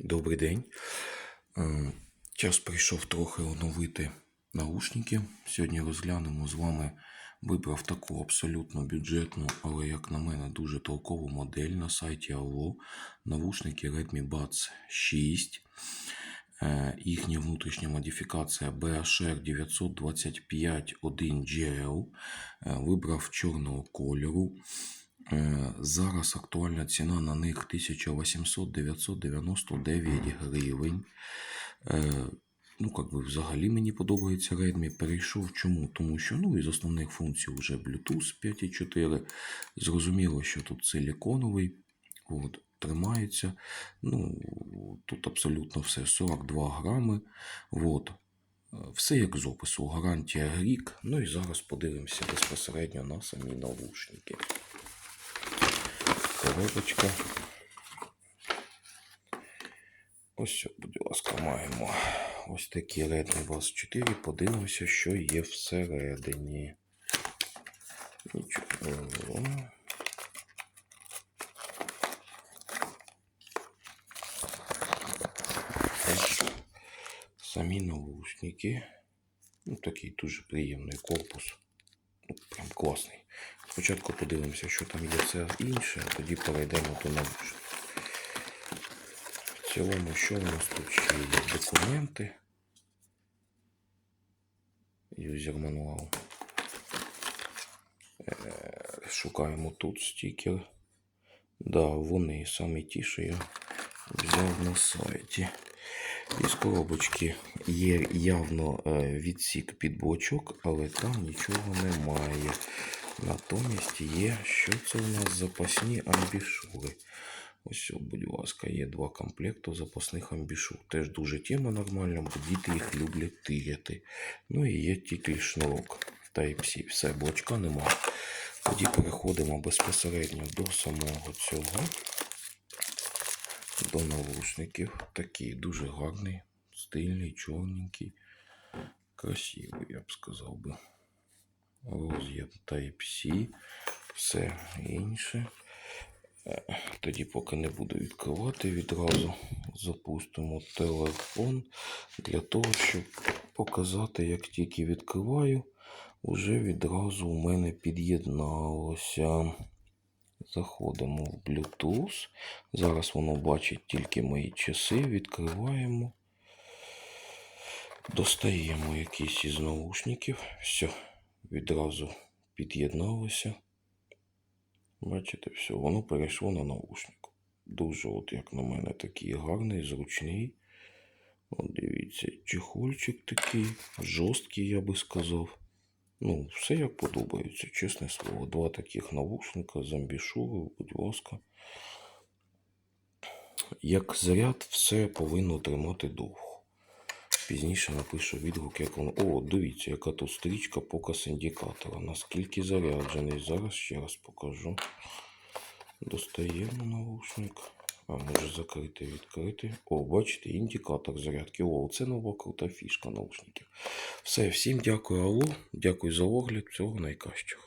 Добрий день. Е, Час прийшов трохи оновити наушники. Сьогодні розглянемо з вами. Вибрав таку абсолютно бюджетну, але, як на мене, дуже толкову модель на сайті Allo. Навушники Redmi Buds 6. Е, Їхня внутрішня модифікація BHR 925 1GL. Е, Вибрав чорного кольору. Е, Зараз актуальна ціна на них 1800-999 гривень. Е, Ну, як би взагалі мені подобається Redmi. Перейшов чому? Тому що ну, із основних функцій вже Bluetooth 5.4. Зрозуміло, що тут силіконовий. От, тримається. Ну, тут абсолютно все 42 грами. От. Все як з опису. Гарантія рік. Ну і зараз подивимося безпосередньо на самі навушники коробочка. Ось, що, будь ласка, маємо ось такі Buds 4. Подивимося, що є всередині. Нічого. Самі наушники. Ну, такий дуже приємний корпус. Ну, прям класний. Спочатку подивимося, що там є все інше, а тоді перейдемо до навушників. В цілому, що у нас тут ще є? Документи. Юзер мануал. Е, Шукаємо тут стікер. Да, вони самі ті, що я взяв на сайті. Із коробочки є явно е, відсік під блочок, але там нічого немає. Натомість є, що це у нас запасні амбішури. Ось, будь ласка, є два комплекти запасних амбішур. Теж дуже тема нормальна, бо діти їх люблять тиряти. Ну і є тільки шнурок Type-C. Все, блочка немає. Тоді переходимо безпосередньо до самого цього. До навушників. Такий дуже гарний, стильний, чорненький, красивий, я б сказав би. Роз'єм Type-C, все інше. Е, Тоді, поки не буду відкривати, відразу запустимо телефон для того, щоб показати, як тільки відкриваю, уже відразу у мене під'єдналося. Заходимо в Bluetooth. Зараз воно бачить тільки мої часи. Відкриваємо. Достаємо якийсь із наушників. Все, відразу під'єдналося. Бачите, все, воно перейшло на наушник. Дуже, от, як на мене, такий гарний, зручний. От дивіться, чехольчик такий, жорсткий, я би сказав. Ну, все як подобається, чесне слово. Два таких навушника з будь ласка. Як заряд, все повинно тримати довго. Пізніше напишу відгук, як воно. О, дивіться, яка тут стрічка показ індикатора. Наскільки заряджений. Зараз ще раз покажу. Достаємо наушник. А може закрити, відкрити. О, бачите, індикатор зарядки. О, це нова крута фішка наушників. Все, всім дякую, Алло. Дякую за огляд. Всього найкращого.